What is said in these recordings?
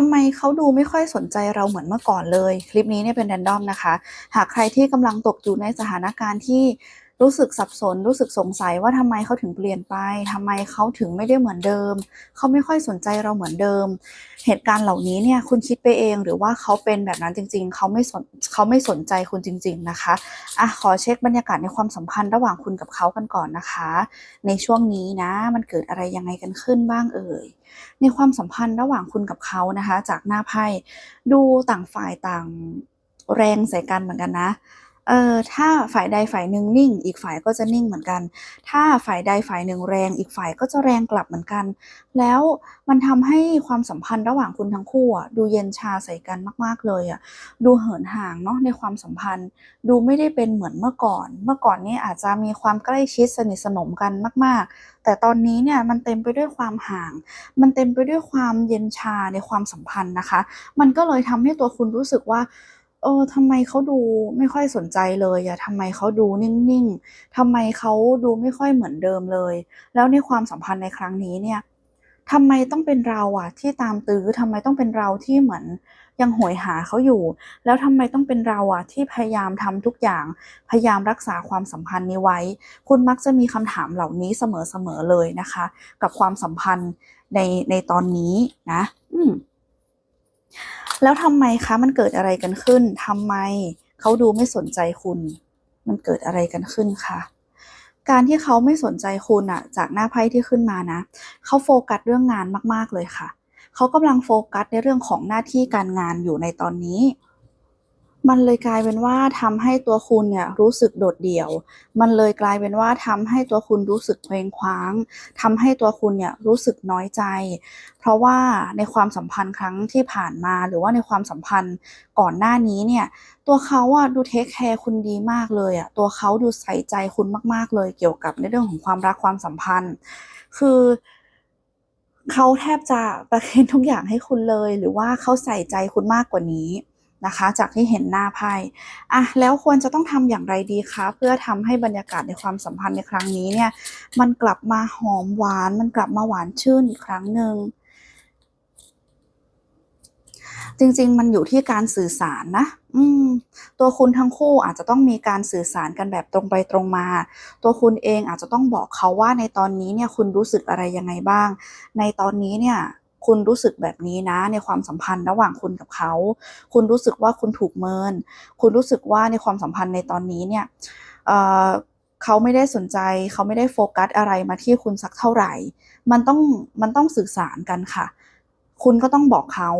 ทำไมเขาดูไม่ค่อยสนใจเราเหมือนเมื่อก่อนเลย คลิปนี้เนี่ยเป็นแรนดอมนะคะ หากใครที่กำลังตกอยู่ในสถานการณ์ที่ รู้สึกสับสน รู้สึกสงสัยว่าทำไมเขาถึงเปลี่ยนไปทำไมเขาถึงไม่ได้เหมือนเดิม เขาไม่ค่อยสนใจเราเหมือนเดิม เหตุการณ์เหล่านี้เนี่ยคุณคิดไปเองหรือว่าเขาเป็นแบบนั้นจริง ๆ เขาไม่สนเขาไม่สนใจคุณจริง ๆนะคะอะขอเช็คบรรยากาศในความสัมพันธ์ระหว่างคุณกับเขากันก่อนนะคะ ในช่วงนี้นะมันเกิดอะไรยังไงกันขึ้นบ้างเอ่ยในความสัมพันธ์ระหว่างคุณกับเขานะคะ จากหน้าไพ่ดูต่างฝ่ายต่างแรงใส่กันเหมือนกันนะ เออถ้าฝ่ายใดฝ่ายหนึ่งนิ่ง อีกฝ่ายก็จะนิ่งเหมือนกัน ถ้าฝ่ายใดฝ่ายหนึ่งแรง อีกฝ่ายก็จะแรงกลับเหมือนกัน แล้วมันทำให้ความสัมพันธ์ระหว่างคุณทั้งคู่อะดูเย็นชาใส่กันมาก ๆเลยอะดูเหินห่างเนาะในความสัมพันธ์ ดูไม่ได้เป็นเหมือนเมื่อก่อน เมื่อก่อนนี้อาจจะมีความใกล้ชิดสนิทสนมกันมาก ๆ แต่ตอนนี้เนี่ยมันเต็มไปด้วยความห่าง มันเต็มไปด้วยความเย็นชาในความสัมพันธ์นะคะ มันก็เลยทำให้ตัวคุณรู้สึกว่า เออทำไมเขาดูไม่ค่อยสนใจเลยอะทำไมเขาดูนิ่งๆทำไมเขาดูไม่ค่อยเหมือนเดิมเลย แล้วในความสัมพันธ์ในครั้งนี้เนี่ยทำไมต้องเป็นเราอะที่ตามตื้อทำไมต้องเป็นเราที่เหมือนยังโหยหาเขาอยู่ แล้วทำไมต้องเป็นเราอะที่พยายามทำทุกอย่าง พยายามรักษาความสัมพันธ์นี้ไว้ คุณมักจะมีคำถามเหล่านี้เสมอๆเลยนะคะ กับความสัมพันธ์ในในตอนนี้นะ อืม แล้วทำไมคะมันเกิดอะไรกันขึ้นทำไมเขาดูไม่สนใจคุณ มันเกิดอะไรกันขึ้นคะการที่เขาไม่สนใจคุณอะจากหน้าไพ่ที่ขึ้นมานะเขาโฟกัสเรื่องงานมาก ๆ เลยค่ะ เขากำลังโฟกัสในเรื่องของหน้าที่การงานอยู่ในตอนนี้ มันเลยกลายเป็นว่าทำให้ตัวคุณเนี่ยรู้สึกโดดเดี่ยว มันเลยกลายเป็นว่าทำให้ตัวคุณรู้สึกเคว้งคว้างทำให้ตัวคุณเนี่ยรู้สึกน้อยใจ เพราะว่าในความสัมพันธ์ครั้งที่ผ่านมาหรือว่าในความสัมพันธ์ก่อนหน้านี้เนี่ยตัวเขาอะดูเทคแคร์คุณดีมากเลยอะตัวเขาดูใส่ใจคุณมาก ๆ เลยเกี่ยวกับในเรื่องของความรักความสัมพันธ์ คือเขาแทบจะประเคนทุกอย่างให้คุณเลย หรือว่าเขาใส่ใจคุณมากกว่านี้ นะคะ จากที่เห็นหน้าไพ่อะแล้วควรจะต้องทำอย่างไรดีคะ เพื่อทำให้บรรยากาศในความสัมพันธ์ในครั้งนี้เนี่ย มันกลับมาหอมหวาน มันกลับมาหวานชื่นอีกครั้งหนึ่งจริง ๆ มันอยู่ที่การสื่อสารนะ อืม ตัวคุณทั้งคู่อาจจะต้องมีการสื่อสารกันแบบตรงไปตรงมา ตัวคุณเองอาจจะต้องบอกเขาว่าในตอนนี้เนี่ยคุณรู้สึกอะไรยังไงบ้าง ในตอนนี้เนี่ย คุณรู้สึกแบบนี้นะในความสัมพันธ์ระหว่างคุณกับเขา คุณรู้สึกว่าคุณถูกเมิน คุณรู้สึกว่าในความสัมพันธ์ในตอนนี้เนี่ยเเขาไม่ได้สนใจ เขาไม่ได้โฟกัสอะไรมาที่คุณสักเท่าไหร่ มันต้องมันต้องสื่อสารกันค่ะ คุณก็ต้องบอกเขา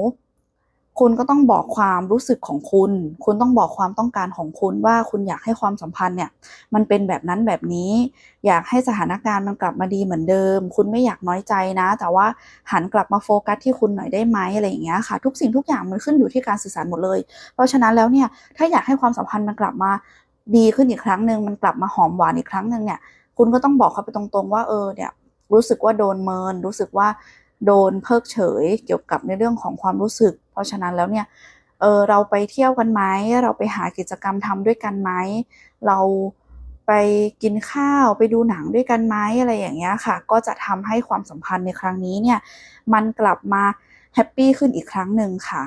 คุณก็ต้องบอกความรู้สึกของคุณ คุณต้องบอกความต้องการของคุณว่าคุณอยากให้ความสัมพันธ์เนี่ยมันเป็นแบบนั้นแบบนี้ อยากให้สถานการณ์มันกลับมาดีเหมือนเดิม คุณไม่อยากน้อยใจนะ แต่ว่าหันกลับมาโฟกัสที่คุณหน่อยได้ไหมอะไรอย่างเงี้ยค่ะ ทุกสิ่งทุกอย่างมันขึ้นอยู่ที่การสื่อสารหมดเลย เพราะฉะนั้นแล้วเนี่ยถ้าอยากให้ความสัมพันธ์มันกลับมาดีขึ้นอีกครั้งหนึ่งมันกลับมาหอมหวานอีกครั้งหนึ่งเนี่ยคุณก็ต้องบอกเขาไปตรงๆว่าเออเนี่ยรู้สึกว่าโดนเมินรู้สึกว่า โดนเพิกเฉยเกี่ยวกับในเรื่องของความรู้สึก เพราะฉะนั้นแล้วเนี่ยเออเราไปเที่ยวกันไหมเราไปหากิจกรรมทำด้วยกันไหมเราไปกินข้าวไปดูหนังด้วยกันไหมอะไรอย่างเงี้ยค่ะ ก็จะทำให้ความสัมพันธ์ในครั้งนี้เนี่ยมันกลับมาแฮปปี้ขึ้นอีกครั้งหนึ่งค่ะ